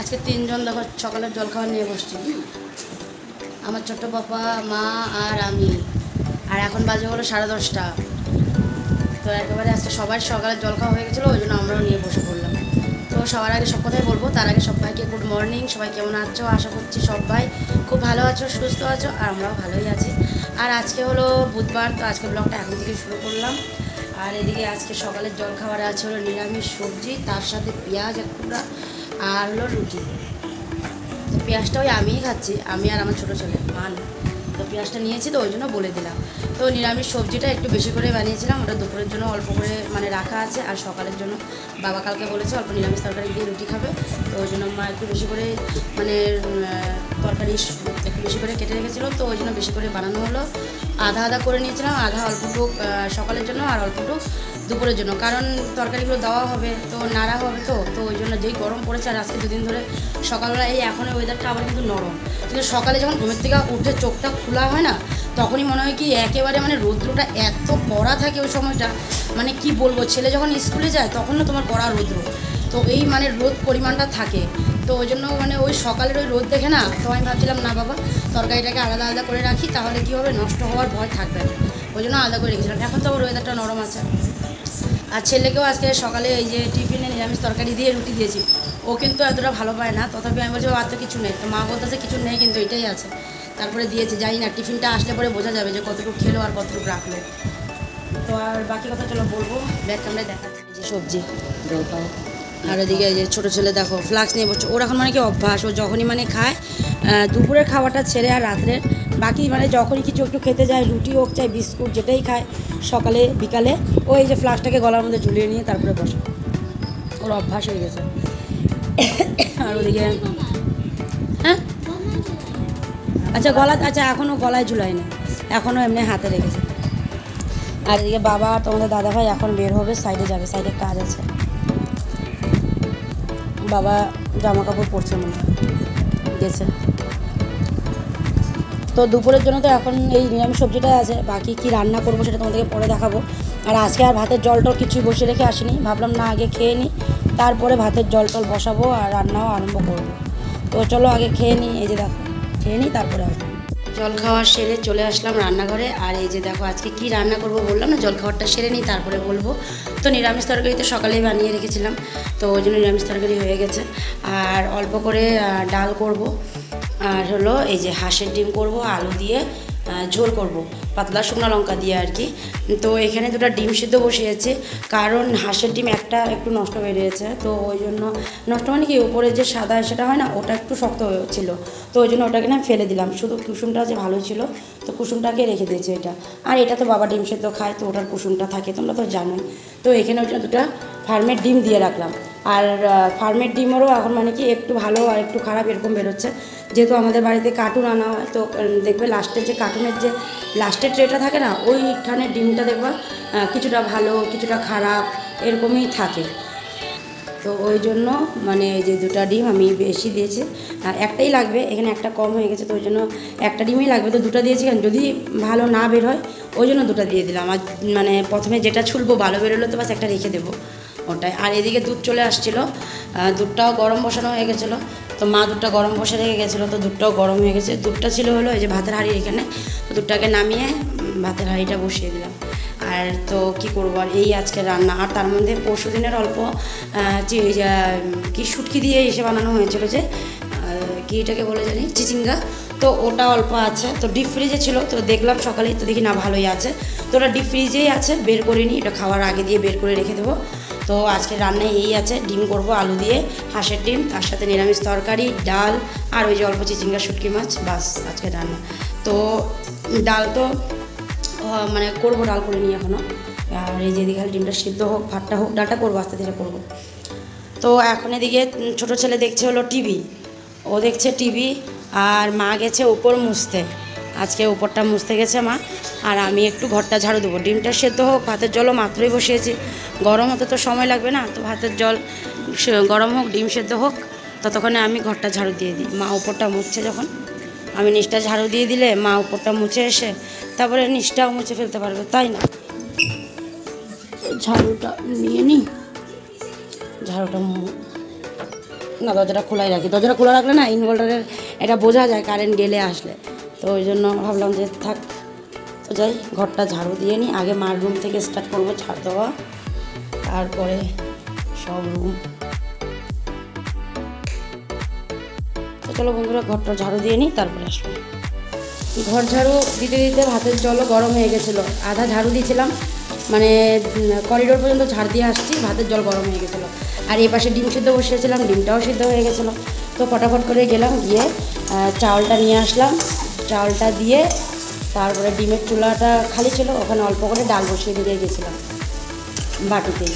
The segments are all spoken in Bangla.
আজকে তিনজন দেখো সকালের জলখাবার নিয়ে বসছি। আমার ছোট্ট পাপা, মা আর আমি। আর এখন বাজে হলো সাড়ে দশটা। তো একেবারে আজকে সবার সকালের জলখাওয়া হয়ে গেছিল, ওই জন্য আমরাও নিয়ে বসে পড়লাম। তো সবার আগে সব কথাই বলব। তার আগে সবাইকে গুড মর্নিং সবাই কেমন আছো? আশা করছি সবাই খুব ভালো আছো, সুস্থ আছো, আর আমরাও ভালোই আছি। আর আজকে হলো বুধবার, তো আজকে ব্লগটা এখন থেকে শুরু করলাম। আর এদিকে আজকে সকালের জলখাবারে আছে হলো নিরামিষ সবজি, তার সাথে পেঁয়াজ এক টুকরা। আর হলো রুটি। তো পেঁয়াজটা ওই আমিই খাচ্ছি, আমি আর আমার ছোটো ছেলে, মা না। তো পেঁয়াজটা নিয়েছি তো, ওই জন্য বলে দিলাম। তো নিরামিষ সবজিটা একটু বেশি করে বানিয়েছিলাম, ওটা দুপুরের জন্য অল্প করে মানে রাখা আছে, আর সকালের জন্য বাবা কালকে বলেছে অল্প নিরামিষ তরকারি দিয়ে রুটি খাবে। তো ওই জন্য মা একটু বেশি করে মানে তরকারি একটু বেশি করে কেটে রেখেছিলো, তো ওই জন্য বেশি করে বানানো হলো। আধা আধা করে নিয়েছিলাম, আধা অল্পটুক সকালের জন্য আর অল্পটুক দুপুরের জন্য। কারণ তরকারিগুলো দেওয়া হবে, তো নাড়া হবে তো তো ওই জন্য যেই গরম পড়েছে আর আজকে দুদিন ধরে সকালবেলা এই এখন ওয়েদারটা আবার কিন্তু নরম। কিন্তু সকালে যখন ঘুমের থেকে উঠে চোখটা খোলা হয় না, তখনই মনে হয় কি একেবারে মানে রৌদ্রটা এত কড়া থাকে ওই সময়টা। মানে কি বলব, ছেলে যখন স্কুলে যায় তখন না তোমার কড়া রৌদ্র। তো এই মানে রোদ পরিমাণটা থাকে। তো ওই জন্য মানে ওই সকালের ওই রোদ দেখে না, তো আমি ভাবছিলাম, না বাবা, তরকারিটাকে আলাদা আলাদা করে রাখি, তাহলে কী হবে? নষ্ট হওয়ার ভয় থাকবে ওই জন্য আলাদা করে রেখেছিলাম। এখন তো ওর ওয়েদারটা নরম আছে। আর ছেলেকেও আজকে সকালে এই যে টিফিনে নিরামিষ তরকারি দিয়ে রুটি দিয়েছি। ও কিন্তু এতটা ভালো পায় না তথাপি আমি বলছি "ও, আর তো কিছু নেই। তো মা বলতেছে কিছু নেই কিন্তু এটাই আছে। তারপরে দিয়েছে জানি না টিফিনটা আসলে পরে বোঝা যাবে যে কতটুকু খেলো আর কতটুকু রাখল। তো আর বাকি কথা চলো বলব ব্যাগ ক্যামেরায় দেখাচ্ছি যে সবজি। আর ওদিকে যে ছোটো ছেলে দেখো ফ্লাক্স নিয়ে বসছে। ওর এখন মানে কি অভ্যাস? ও যখনই মানে খায় দুপুরের খাওয়াটা ছেড়ে আর রাত্রের বাকি মানে যখনই কিছু একটু খেতে যায়, রুটি হোক চাই, বিস্কুট যেটাই খায়, সকালে, বিকালে ও এই যে ফ্লাক্সটাকে গলার মধ্যে ঝুলিয়ে নিয়ে তারপরে বসে। ওর অভ্যাস হয়ে গেছে। আর ওদিকে হ্যাঁ? আচ্ছা গলা আচ্ছা এখনও গলায় ঝুলাই না এখনও এমনি হাতে রেখেছে। আর এদিকে বাবা আর তোমাদের দাদা ভাই এখন বের হবে সাইডে যাবে সাইডে কাজ আছে। বাবা জামা কাপড় পরছে মনে হয়। গেছে। তো দুপুরের জন্য তো এখন এই নিরামিষ সবজিটাই আছে। বাকি কি রান্না করব সেটা তোমাদেরকে পরে দেখাবো। আর আজকে আর ভাতের জল টল কিছুই বসে রেখে আসিনি। ভাবলাম না, আগে খেয়ে নিই তারপরে ভাতের জল টল বসাবো আর রান্নাও আরম্ভ করব। তো চলো আগে খেয়ে নিই এই যে দেখো। খেয়ে নিই তারপরে আসব। জল খাওয়া সেরে চলে আসলাম রান্নাঘরে। আর এই যে দেখো, আজকে কি রান্না করব বললাম না, জল খাওয়ারটা সেরে নিই তারপরে বলব। তো নিরামিষ তরকারি তো সকালেই বানিয়ে রেখেছিলাম। তো ওই জন্য নিরামিষ তরকারি হয়ে গেছে। আর অল্প করে ডাল করব। আর হলো এই যে হাঁসের ডিম করব, আলু দিয়ে ঝোল করব, পাতলা শুকনো লঙ্কা দিয়ে আর কি। তো এখানে দুটো ডিম সিদ্ধ বসিয়েছি কারণ হাঁসের ডিম একটা একটু নষ্ট হয়ে রয়েছে তো ওই জন্য নষ্ট মানে কি উপরে যে সাদা সেটা হয় না, ওটা একটু শক্ত হয়ে ছিল, তো ওই জন্য ওটাকে না ফেলে দিলাম, শুধু কুসুমটা যে ভালো ছিল, তো কুসুমটাকে রেখে দিয়েছি এটা। আর এটা তো বাবা ডিম সেদ্ধ খায়, তো ওটার কুসুমটা থাকে, তোমরা তো জানোই। তো এখানে ওই জন্য দুটো ফার্মের ডিম দিয়ে রাখলাম। আর ফার্মের ডিমেরও এখন মানে কি একটু ভালো আর একটু খারাপ এরকম বেরোচ্ছে। যেহেতু আমাদের বাড়িতে কার্টুন আনা হয়, তো দেখবে লাস্টের যে কার্টুনের যে লাস্টের ট্রেটা থাকে না, ওইখানে ডিমটা দেখবা কিছুটা ভালো, কিছুটা খারাপ এরকমই থাকে। তো ওই জন্য মানে যে দুটো ডিম আমি বেশি দিয়েছি। একটাই লাগবে, এখানে একটা কম হয়ে গেছে, তো ওই জন্য একটা ডিমই লাগবে। তো দুটো দিয়েছি কেন? যদি ভালো না বের হয়, ওই জন্য দুটো দিয়ে দিলাম। আর মানে প্রথমে যেটা ছুলবো, ভালো বেরোলো, তো বাস একটা রেখে দেবো। ওটাই। আর এদিকে দুধ চলে আসছিল। দুধটাও গরম বসানো হয়ে গেছিল। তো মা দুধটা গরম বসে রেখে গেছিল, তো দুধটাও গরম হয়ে গেছে। দুধটা ছিল হলো এই যে ভাতের হাঁড়ি এখানে। তো দুধটাকে নামিয়ে ভাতের হাঁড়িটা বসিয়ে দিলাম। আর তো কি করব? আর এই আজকে রান্না। আর তার মধ্যে পরশু দিনের অল্প কি শুটকি দিয়ে এসে বানানো হয়েছিল যে কি এটাকে বলে জানি? চিচিঙ্গা। তো ওটা অল্প আছে। তো ডিপ ফ্রিজে ছিল। তো দেখলাম সকালেই তো দেখি না ভালোই আছে। তো ওটা ডিপ ফ্রিজেই আছে। বের করে নিই এটা খাওয়ার আগে দিয়ে বের করে রেখে দেবো। তো আজকে রান্নায় এই আছে, ডিম করব, আলু দিয়ে, হাঁসের ডিম, তার সাথে নিরামিষ তরকারি, ডাল, আর ওই যে অল্প চিচিঙ্গা শুটকি মাছ, বাস আজকে রান্না। তো ডাল তো মানে করব ডাল করে নিই এখনও আর এই যে এদিকে ডিমটা সিদ্ধ হোক, ভাতটা হোক, ডালটা করব, আস্তে ধীরে করব। তো এখন এদিকে ছোট ছেলে দেখছে হলো টিভি, ও দেখছে টিভি, আর মা গেছে উপর মুছতে। আজকে উপরটা মুছতে গেছে মা। আর আমি একটু ঘরটা ঝাড়ু দেবো। ডিমটা সেদ্ধ হোক, ভাতের জলও মাত্রই বসিয়েছি। গরম হতে তো সময় লাগবে না, তো ভাতের জল গরম হোক, ডিম সেদ্ধ হোক, ততক্ষণে আমি ঘরটা ঝাড়ু দিয়ে দিই। মা উপরটা মুছছে যখন। আমি নিচটা ঝাড়ু দিয়ে দিলে মা উপরটা মুছে এসে তারপরে নিচটাও মুছে ফেলতে পারবে, তাই না? ঝাড়ুটা নিয়ে নিই ঝাড়ুটা না, দরজাটা খোলাই রাখি। দরজাটা খোলা রাখলে না ইনভার্টারের এটা বোঝা যায় কারেন্ট গেলে আসলে। তো ওই জন্য ভাবলাম যে থাক, তো যাই, ঘরটা ঝাড়ু দিয়ে নিই। আগে মার রুম থেকে স্টার্ট করব, ঝাড় দেওয়া, তারপরে সব রুম। তো চলো বন্ধুরা, ঘরটা ঝাড়ু দিয়ে নিই, তারপরে আসব। ঘর ঝাড়ু দিতে দিতে ভাতের জলও গরম হয়ে গেছিল। আধা ঝাড়ু দিয়েছিলাম মানে করিডোর পর্যন্ত ঝাড় দিয়ে আসছি, ভাতের জল গরম হয়ে গেছিল। আর এই পাশে ডিম সিদ্ধ বসিয়েছিলাম, ডিমটাও সিদ্ধ হয়ে গেছিল। তো ফটাফট করে গেলাম, গিয়ে চাউলটা নিয়ে আসলাম। চাউলটা দিয়ে তারপরে ডিমের চুলাটা খালি ছিল, ওখানে অল্প করে ডাল বসিয়ে দিয়ে গেছিলাম বাটিতেই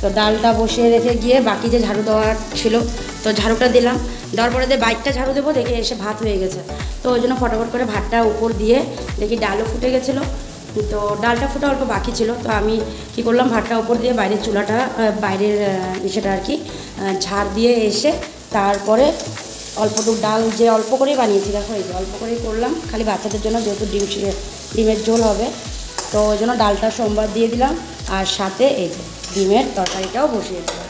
তো ডালটা বসিয়ে রেখে গিয়ে বাকি যে ঝাড়ু দেওয়ার ছিল, তো ঝাড়ুটা দিলাম। দেওয়ার পরে যে বাইকটা ঝাড়ু দেবো, দেখে এসে ভাত হয়ে গেছে। তো ওই জন্য ফটাফট করে ভাতটা উপর দিয়ে দেখি ডালও ফুটে গেছিল। তো ডালটা ফুটে অল্প বাকি ছিল, তো আমি কি করলাম, ভাতটা উপর দিয়ে বাইরের চুলাটা বাইরের ইসেটা আর কি ঝাড় দিয়ে এসে তারপরে অল্পটুকু ডাল যে অল্প করেই বানিয়েছি, দেখো এই যে অল্প করেই করলাম। খালি বাচ্চাদের জন্য যেহেতু ডিম ডিমের ঝোল হবে, তো ওই জন্য ডালটা সোমবার দিয়ে দিলাম, আর সাথে এই যে ডিমের তরকারিটাও বসিয়ে দিলাম।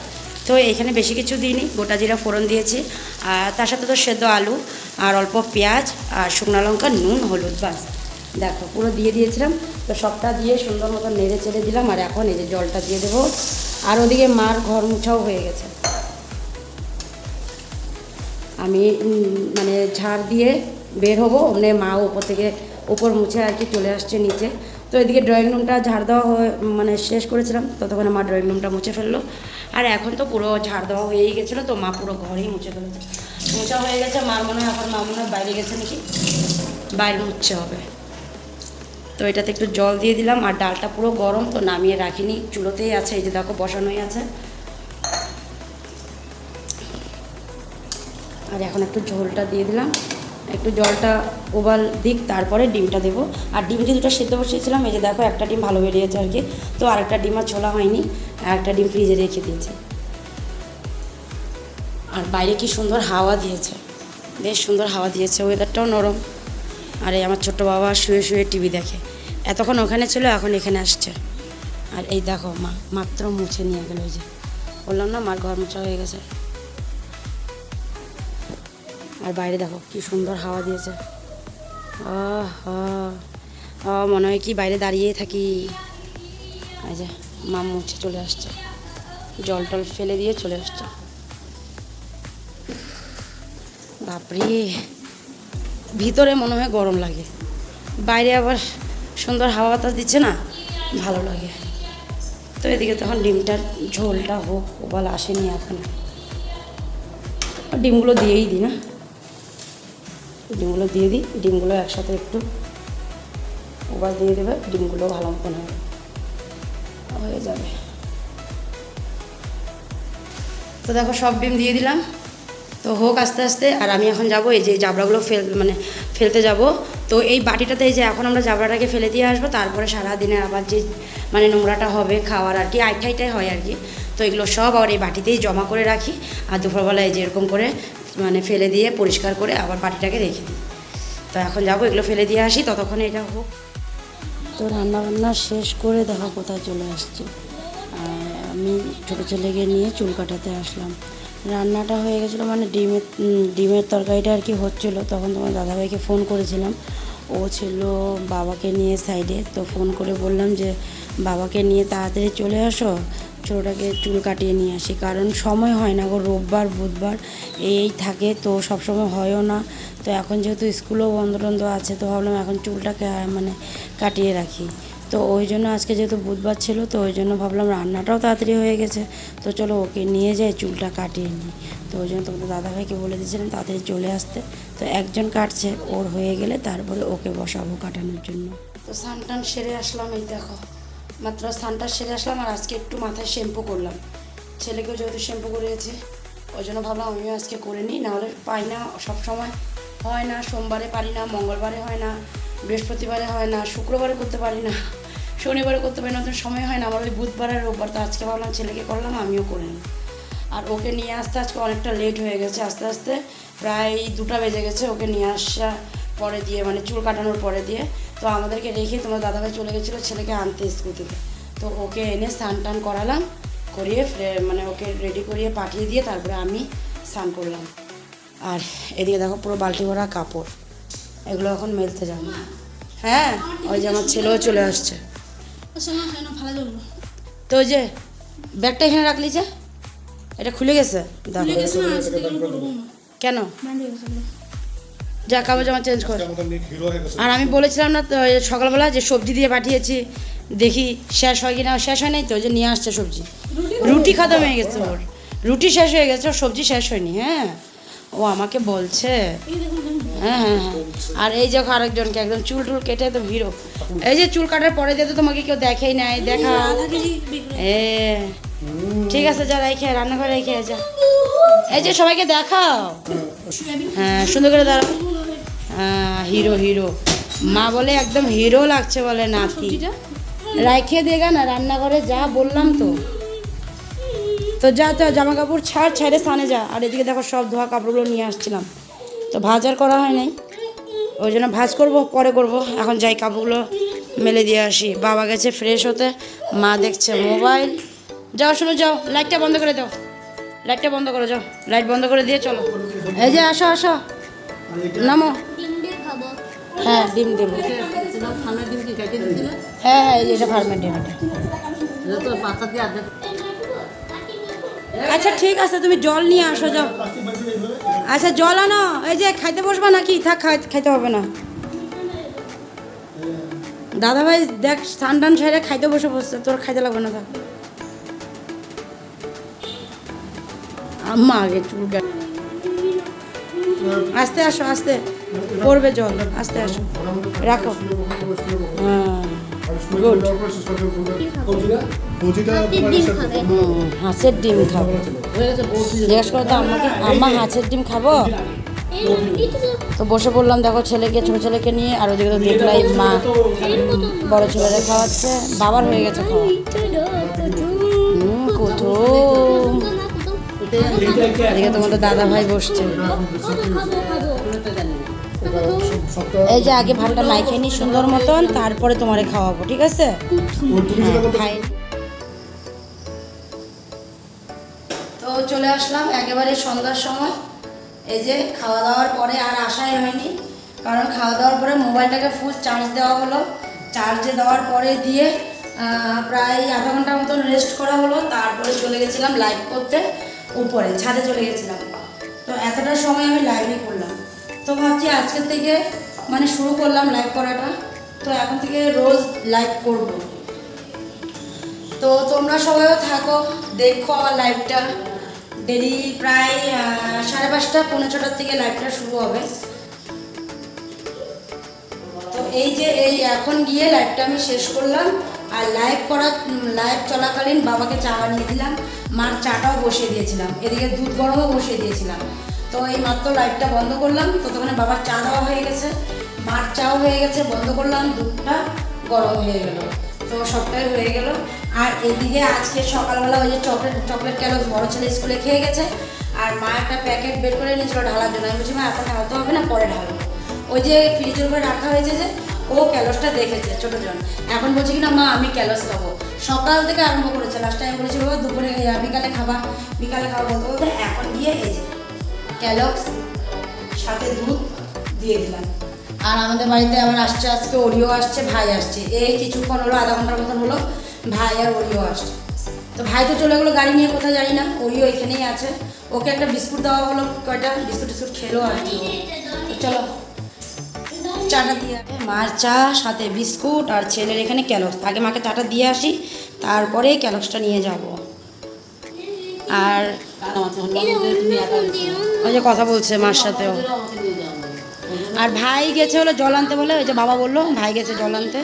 তো এখানে বেশি কিছু দিইনি, গোটা জিরা ফোড়ন দিয়েছি, আর তার সাথে তো সেদ্ধ আলু, আর অল্প পেঁয়াজ, আর শুকনো লঙ্কা, নুন, হলুদ বাস দেখো, পুরো দিয়ে দিয়েছিলাম, তো সবটা দিয়ে সুন্দর মতো নেড়ে চেড়ে দিলাম, আর এখন এই যে জলটা দিয়ে দেবো। আর ওদিকে মার ঘর মুছাও হয়ে গেছে। আমি মানে ঝাড় দিয়ে বের হব। অমনি মা ওপর থেকে ওপর মুছে আর কি চলে আসছে নিচে। তো এদিকে ড্রয়িং রুমটা ঝাড় দেওয়া মানে শেষ করেছিলাম। ততক্ষণে মা ড্রয়িং রুমটা মুছে ফেলল। আর এখন তো পুরো ঝাড় দেওয়া হয়েই গেছিল, তো মা পুরো ঘরেই মুছে ফেলেছে। মোছা হয়ে গেছে, মার মনে হয় এখন মা মনে হয় বাইরে গেছে নাকি? বাইরে মুছছে হবে। তো এটাতে একটু জল দিয়ে দিলাম। আর ডালটা পুরো গরম, তো নামিয়ে রাখিনি। চুলোতেই আছে, এই যে দেখো, বসানোই আছে। আর এখন একটু ঝোলটা দিয়ে দিলাম। একটু জলটা ওভাল দিক, তারপরে ডিমটা দেবো। আর ডিম যে দুটো সেদ্ধ বসিয়েছিলাম, এই যে দেখো একটা ডিম ভালো বেরিয়েছে আর কি। তো আরেকটা ডিম আর ছোলা হয়নি, আর একটা ডিম ফ্রিজে রেখে দিয়েছে। আর বাইরে কি সুন্দর হাওয়া দিয়েছে। বেশ সুন্দর হাওয়া দিয়েছে ওয়েদারটাও নরম। আর এই আমার ছোট্ট বাবা শুয়ে শুয়ে টিভি দেখে। এতক্ষণ ওখানে ছিল, এখন এখানে আসছে। আর এই দেখো, মা, মাত্র মুছে নিয়ে গেল ওই যে। বললাম না, মার ঘর মোছা হয়ে গেছে। আর বাইরে দেখো, কি সুন্দর হাওয়া দিয়েছে। আহ মনে হয় কি বাইরে দাঁড়িয়ে থাকি। যে মা মুছে চলে আসছে। জল টল ফেলে দিয়ে চলে আসছে। বাপরে, ভিতরে মনে হয় গরম লাগে। বাইরে আবার সুন্দর হাওয়া বাতাস দিচ্ছে না? ভালো লাগে। তো এদিকে তখন ডিমটার ঝোলটা হোক ওবাল আসেনি এখন। ডিমগুলো দিয়েই দিই না। ডিমগুলো দিয়ে দিই। ডিমগুলো একসাথে একটু ওবার দিয়ে দেবে, ডিমগুলো ভালো মতন হবে। হয়ে যাবে। তো দেখো, সব ডিম দিয়ে দিলাম। তো হোক আস্তে আস্তে, আর আমি এখন যাব, এই যে জাবড়াগুলো ফেল মানে ফেলতে যাব। তো এই বাটিটাতে এই যে এখন আমরা জাবড়াটাকে ফেলে দিয়ে আসব, তারপরে সারা দিনে আবার যে মানে নোংরাটা হবে খাওয়ার আর কি আইটাইটাই হয় আর কি। তো এগুলো সব আবার এই বাটিতেই জমা করে রাখি। আর দুপুরবেলায় যে এরকম করে মানে ফেলে দিয়ে পরিষ্কার করে আবার বাটিটাকে রেখে দিই। তো এখন যাব, এগুলো ফেলে দিয়ে আসি, ততক্ষণে এটা হোক। তো রান্না বান্না শেষ করে দেখো কোথায় চলে আসছি। আমি ছোটো ছেলেকে নিয়ে চুল কাটাতে আসলাম। রান্নাটা হয়ে গেছিল মানে ডিমের ডিমের তরকারিটা আর কি হচ্ছিল, তখন তোমার দাদাভাইকে ফোন করেছিলাম। ও ছিল বাবাকে নিয়ে সাইডে তো ফোন করে বললাম যে, বাবাকে নিয়ে তাড়াতাড়ি চলে আসো ছোটোটাকে চুল কাটিয়ে নিয়ে আসি, কারণ সময় হয় না গো, রোববার, বুধবার এই থাকে, তো সব সময় হয়ও না। তো এখন যেহেতু স্কুলও বন্ধ টন্ধ আছে, তো ভাবলাম এখন চুলটাকে মানে কাটিয়ে রাখি। তো ওই জন্য আজকে যেহেতু বুধবার ছিল, তো ওই জন্য ভাবলাম রান্নাটাও তাড়াতাড়ি হয়ে গেছে। তো চলো ওকে নিয়ে যাই, চুলটা কাটিয়ে নিই। তো ওই জন্য তোমাদের দাদাভাইকে বলে দিয়েছিলাম তাড়াতাড়ি চলে আসতে। তো একজন কাটছে, ওর হয়ে গেলে তারপরে ওকে বসাবো কাটানোর জন্য। তো স্নান টান সেরে আসলাম, এই দেখো। মাত্র স্নানটা সেরে আসলাম আর আজকে একটু মাথায় শ্যাম্পু করলাম। ছেলেকেও যেহেতু শ্যাম্পু করিয়েছি, ওই জন্য ভাবলাম আমিও আজকে করে নিই, নাহলে পাই না সব সময় হয় না, সোমবারে পারি না, মঙ্গলবারে হয় না, বৃহস্পতিবারে হয় না, শুক্রবারে করতে পারি না, শনিবারে করতে পারি না তো সময় হয় না আমার ওই বুধবার আর রোববার, তো আজকে ভাবলাম ছেলেকে করলাম, আমিও করে নিই। আর ওকে নিয়ে আসতে আজকে অনেকটা লেট হয়ে গেছে, আস্তে আস্তে প্রায় দুটা বেজে গেছে ওকে নিয়ে আসা পরে দিয়ে মানে চুল কাটানোর পরে দিয়ে তো আমাদেরকে রেখে তোমার দাদাভাই চলে গেছিল ছেলেকে আনতে স্কুল থেকে। তো ওকে এনে স্নান টান করালাম করিয়ে মানে ওকে রেডি করিয়ে পাঠিয়ে দিয়ে তারপরে আমি স্নান করলাম। আর এদিকে দেখো পুরো বালতি ভরা কাপড় এগুলো এখন মেলতে যাব। হ্যাঁ ওই যে আমার ছেলেও চলে আসছে। তো ওই যে ব্যাগটা এখানে রাখলি যে? এটা খুলে গেছে? দেখো কেন? যা কাপড় জামা চেঞ্জ কর। আর আমি বলেছিলাম না তো সকালবেলা যে সবজি দিয়ে পাঠিয়েছি দেখি শেষ হয় কি না শেষ হয় নাই তো যে নিয়ে আসছে সবজি। রুটি খতম হয়ে গেছে। ওর। রুটি শেষ হয়ে গেছে ওর সবজি শেষ হয়নি হ্যাঁ। ও আমাকে বলছে। হ্যাঁ হ্যাঁ হ্যাঁ। আর এই দেখো আরেকজনকে একদম চুল টুল কেটে তো ভিড়ো এই যে চুল কাটার পরে যেতে তোমাকে কেউ দেখেই নাই দেখা। এ ঠিক আছে যা রেখে রান্নাঘরে রেখে যা। এই যে সবাইকে দেখাও। হ্যাঁ। সুন্দর করে দাঁড়াও। হ্যাঁ হিরো হিরো মা বলে একদম হিরো লাগছে বলে নাতি। রাইখে দেগা না রান্নাঘরে যা বললাম তো। তো যা তো জামা কাপড় ছাড় ছাড়ে স্থানে যা। আর এদিকে দেখো সব ধোয়া কাপড়গুলো নিয়ে আসছিলাম। তো ভাজ আর করা হয় নাই। ওই জন্য ভাজ করব পরে করব। এখন যাই কাপড়গুলো মেলে দিয়ে আসি। বাবা গেছে ফ্রেশ হতে মা দেখছে মোবাইল। যাও শোনো যাও লাইটটা বন্ধ করে দাও। লাইটটা বন্ধ করে যাও। লাইট বন্ধ করে দিয়ে চলো। এই যে আসো আসো। নামো। হ্যাঁ ডিম দেবো। হ্যাঁ হ্যাঁ এটা ফার্মের ডিম আচ্ছা ঠিক আছে, তুমি জল নিয়ে আসো, যাও। আচ্ছা জল আনো। এই যে, খাইতে বসবা নাকি? থাক, খাই- খাইতে হবে না। দাদা ভাই দেখ স্নান টান সাইডে খাইতে বসে বসছে। তোর খাইতে লাগবে না, থাক। আম্মা, আগে চুল আস্তে আসো, আস্তে। পড়বে জল আস্তে আসো। রাখো। হ্যাঁ গুড হাঁসের ডিম খাব। জিজ্ঞেস করো তো আম্মাকে আম্মা হাঁসের ডিম খাব? তো বসে পড়লাম দেখো ছেলেকে ছোট ছেলেকে নিয়ে আর ওদিকে তো দেখলাই মা। বড় ছেলেরা খাওয়াচ্ছে। বাবার হয়ে গেছে খাওয়া। হুম কুতুম। এদিকে তোমাদের দাদা ভাই বসছে এই যে আগে ভাতটা মাইখে নি সুন্দর মতন তারপরে তোমারে খাওয়াবো ঠিক আছে? হ্যাঁ, তো চলে আসলাম একেবারে সন্ধ্যার সময়। এই যে খাওয়া দাওয়ার পরে আর আসাই হয়নি কারণ খাওয়া দাওয়ার পরে মোবাইলটাকে ফুল চার্জ দেওয়া হলো। চার্জে দেওয়ার পরে দিয়ে প্রায় আধা ঘণ্টার মতন রেস্ট করা হলো তারপরে চলে গেছিলাম লাইভ করতে উপরে ছাদে চলে গেছিলাম। তো এতটা সময় আমি লাইভই করলাম তো ভাবছি আজকের থেকে মানে শুরু করলাম লাইভ করাটা। তো এখন থেকে রোজ লাইভ করব। তো তোমরা সবাইও থাকো, দেখো আমার লাইভটা ডেলি প্রায় সাড়ে পাঁচটা, পৌনে ছটার থেকে লাইভটা শুরু হবে। তো এই যে, এই এখন গিয়ে লাইভটা আমি শেষ করলাম। আর লাইভ করা লাইভ চলাকালীন বাবাকে চা বানিয়ে দিলাম। মার চাটাও বসিয়ে দিয়েছিলাম। এদিকে দুধ গরমও বসিয়ে দিয়েছিলাম। তো এই মাত্র লাইটটা বন্ধ করলাম। ততক্ষণে বাবার চা দেওয়া হয়ে গেছে। মার চাও হয়ে গেছে, বন্ধ করলাম। দুধটা গরম হয়ে গেল। তো সবটাই হয়ে গেল। আর এদিকে আজকে সকালবেলা ওই যে চকলেট চকলেট ক্যালস বড় ছেলে স্কুলে খেয়ে গেছে। আর মা একটা প্যাকেট বের করে নিয়েছিল ঢালার জন্য। আমি বলছি, মা, এখন ঢালতে হবে না? পরে ঢালবো। ওই যে ফ্রিজের উপরে রাখা হয়েছে যে, ও ক্যালসটা দেখেছে, ছোটো জন। এখন বলছে কি না, মা, আমি ক্যালস খাব। সকাল থেকে আরম্ভ করেছে। লাস্ট টাইম বলেছি বাবা, দুপুরে বিকালে খাবা। বিকালে খাব বলতে বলতে এখন গিয়ে এই যে ক্যালক্স সাথে দুধ দিয়ে দিলাম। আর আমাদের বাড়িতে আবার আসছে, আজকে ওরিও আসছে, ভাই আসছে। এই কিছুক্ষণ হলো, আধা ঘণ্টার মতন হলো, ভাই আর ওরিও আসছে। তো ভাই তো চলে গেলো গাড়ি নিয়ে, কোথায় জানি না। ওরিও এখানেই আছে। ওকে একটা বিস্কুট দেওয়া হলো, কয়টা? বিস্কুট টিস্কুট খেলো আর কি। চলো, চাটা দিয়ে মার চা, সাথে বিস্কুট আর ছেলের এখানে ক্যালক্স আগে মাকে চাটা দিয়ে আসি, তারপরে ক্যালক্সটা নিয়ে যাব। আর ওই যে কথা বলছে মার সাথেও। আর ভাই গেছে হলো জল আনতে বলে ওই যে বাবা বলল ভাই গেছে জল আনতে।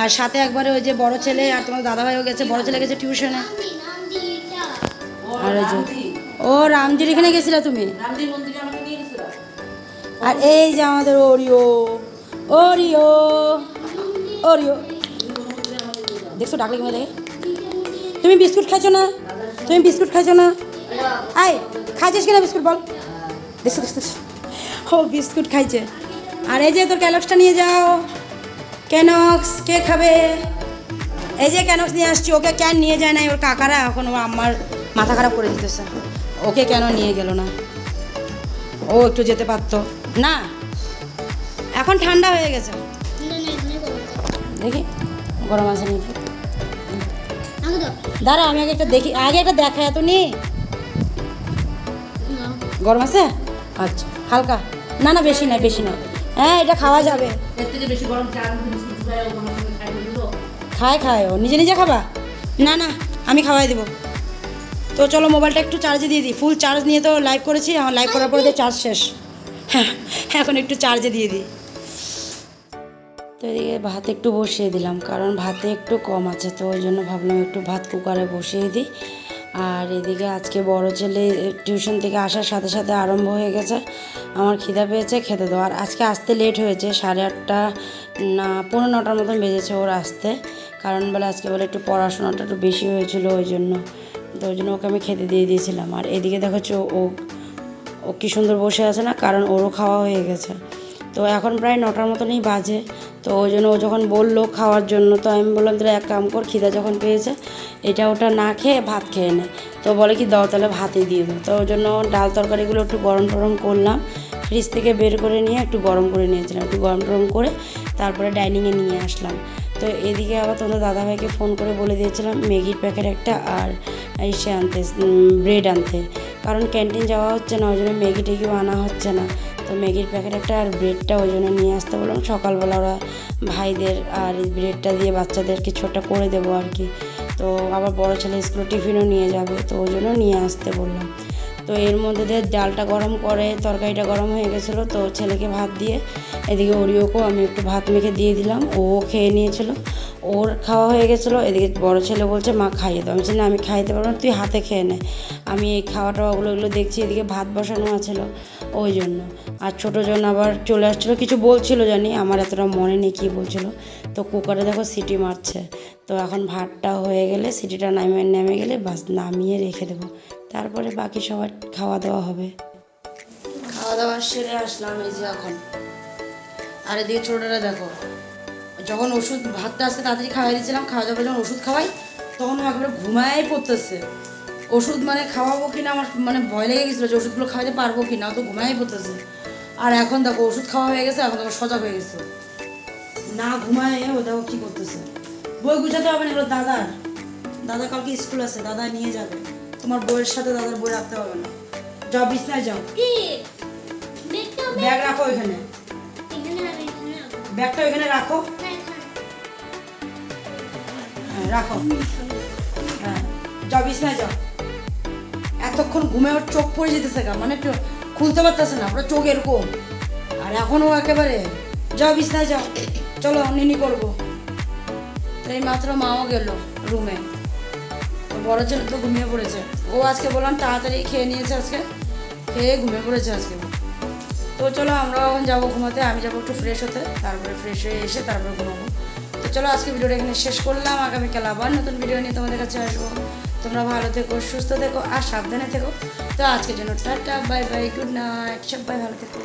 আর সাথে একবারে ওই যে বড় ছেলে আর তোমার দাদা ভাইও গেছে বড় ছেলে গেছে টিউশনে আর ওই যে ও রামজির এখানে গেছিলে তুমি? আর এই যে আমাদের ওরিও ওরিও ওরিও দেখছ ডাকলে দেখে তুমি বিস্কুট খাইছো না? তুমি বিস্কুট খাইছো না? আয় খাইছিস কিনা বিস্কুট বল? দেখছ দেখছ দেখছ। ও বিস্কুট খাইছে। আর এই যে তোর ক্যালক্সটা নিয়ে যাও। ক্যানক্স কে খাবে? এই যে ক্যানক্স নিয়ে আসছি ওকে কেন নিয়ে যায় না ওর কাকারা এখন ও আমার মাথা খারাপ করে দিতেছে। ওকে কেন নিয়ে গেল না? ও একটু যেতে পারতো। না এখন ঠান্ডা হয়ে গেছে। দেখি গরম আছে নাকি? দাঁড়া আমি আগে একটা দেখি আগে একটা দেখা এত নি। গরম আছে? আচ্ছা হালকা। না না বেশি না বেশি না হ্যাঁ এটা খাওয়া যাবে। খায় খায় ও। নিজে নিজে খাবা? না না আমি খাওয়াই দেবো। তো চলো মোবাইলটা একটু চার্জে দিয়ে দিই। ফুল চার্জ নিয়ে তো লাইভ করেছি আমার লাইভ করার পরে তো চার্জ শেষ। হ্যাঁ এখন একটু চার্জে দিয়ে দিই। তো এদিকে ভাত একটু বসিয়ে দিলাম, কারণ ভাতে একটু কম আছে, তো ওই জন্য ভাবলাম একটু ভাত কুকারে বসিয়ে দিই। আর এদিকে আজকে বড় ছেলে টিউশন থেকে আসার সাথে সাথে আরম্ভ হয়ে গেছে। আমার খিদা পেয়েছে, খেতে দেওয়া আর আজকে আসতে লেট হয়েছে, সাড়ে আটটা না পনেরো নটার মতন বেজেছে ওর আসতে। কারণ বলে আজকে বলে একটু পড়াশোনাটা একটু বেশি হয়েছিল ওই জন্য। তো ওই জন্য ওকে আমি খেতে দিয়ে দিয়েছিলাম। আর এদিকে দেখো চো- ও ও কি সুন্দর বসে আছে না, কারণ ওরও খাওয়া হয়ে গেছে। তো এখন প্রায় নটার মতনই বাজে। তো ওই জন্য ও যখন বলল খাওয়ার জন্য, তো আমি বললাম, তাহলে এক কাম কর, খিদা যখন পেয়েছে, এটা ওটা না খেয়ে ভাত খেয়ে নে। তো বলে কি, দাও, তাহলে ভাতই দিয়ে দাও তো ওই জন্য ডাল তরকারিগুলো একটু গরম টরম করলাম। ফ্রিজ থেকে বের করে নিয়ে একটু গরম করে নিয়েছিলাম, একটু গরম টরম করে তারপরে ডাইনিংয়ে নিয়ে আসলাম। তো এদিকে আবার তোমাদের দাদাভাইকে ফোন করে বলে দিয়েছিলাম, ম্যাগির প্যাকেট একটা আর ইসে আনতে ব্রেড আনতে। কারণ ক্যান্টিন যাওয়া হচ্ছে না, ওই জন্য ম্যাগি টেগিও আনা হচ্ছে না। তো ম্যাগির প্যাকেট একটা আর ব্রেডটা ওই জন্য নিয়ে আসতে বললাম। সকালবেলা ওরা ভাইদের আর এই ব্রেডটা দিয়ে বাচ্চাদের কিছু একটা করে দেবো আর কি। তো আবার বড় ছেলে স্কুলে টিফিনও নিয়ে যাবে, তো ওই জন্য নিয়ে আসতে বললাম। তো এর মধ্যে দিয়ে ডালটা গরম করে, তরকারিটা গরম হয়ে গেছিল, তো ছেলেকে ভাত দিয়ে এদিকে ওরিওকেও আমি একটু ভাত মেখে দিয়ে দিলাম ও খেয়ে নিয়েছিল। ওর খাওয়া হয়ে গেছিল, এদিকে বড় ছেলে বলছে, মা, খাইয়ে দাও। আমি বলছি, না, আমি খাইতে পারব না, তুই হাতে খেয়ে নে। আমি এই খাওয়া টাওয়াগুলো এগুলো দেখছি, এদিকে ভাত বসানো আছিল ওই জন্য। আর ছোটো জন আবার চলে আসছিল, কিছু বলছিল জানি, আমার এতটা মনে নেই কী বলছিল। তো কুকারে দেখো সিটি মারছে। তো এখন ভাতটা হয়ে গেলে সিটিটা নামিয়ে, নেমে গেলে বাস নামিয়ে রেখে দেবো। তারপরে বাকি সবার খাওয়া দাওয়া হবে। খাওয়া দাওয়া সেরে আসলাম এই যে এখন। আর এদিকে ছোটোটা দেখো, যখন ওষুধ, ভাতটা আসতে তাড়াতাড়ি খাওয়াই দিয়েছিলাম, খাওয়া দাওয়া যখন ওষুধ খাওয়াই তখন ও একেবারে ঘুমায় পড়তেছে। ওষুধ মানে খাওয়াবো কিনা আমার মানে ভয় লেগে গেছিল যে ওষুধগুলো খাওয়াতে পারব কিনা ও তো ঘুমাই পড়তেছে। আর এখন দেখো ওষুধ খাওয়া হয়ে গেছে এখন দেখো সজাগ হয়ে গেছে। না ঘুমায় ও দেখো কী করতেছে। বই গুছাতে হবে না এগুলো দাদার। দাদা কালকে স্কুল আছে দাদা নিয়ে যাবে। তোমার বইয়ের সাথে দাদার বই রাখতে হবে না। যাও বিছনায় যাও। ব্যাগ রাখো রাখো। ব্যাগটা এখানে রাখো। হ্যাঁ রাখো হ্যাঁ যাও, বিছনায় এতক্ষণ ঘুমে ওর চোখ পড়ে যেতেছে গা মানে খুলতে পারতেছে না ওরা চোখ এরকম। আর এখনও একেবারে, যাও, বিছনায় যাও। চলো, নিনি করব। এই মাত্র মাও গেল রুমে। বড় ছেলে তো ঘুমিয়ে পড়েছে। ও আজকে বললাম তাড়াতাড়ি খেয়ে নিয়েছে আজকে। খেয়ে ঘুমিয়ে পড়েছে আজকে। তো চলো, আমরাও এখন যাব ঘুমাতে, আমি যাব একটু ফ্রেশ হতে, তারপরে ফ্রেশ হয়ে এসে তারপরে ঘুমাবো। তো চলো, আজকে ভিডিওটা এখানে শেষ করলাম। আগামীকাল আবার নতুন ভিডিও নিয়ে তোমাদের কাছে আসব। তোমরা ভালো থেকো, সুস্থ থেকো আর সাবধানে থেকো। তো আজকের জন্য tata bye bye good night সবাই ভালো থেকো।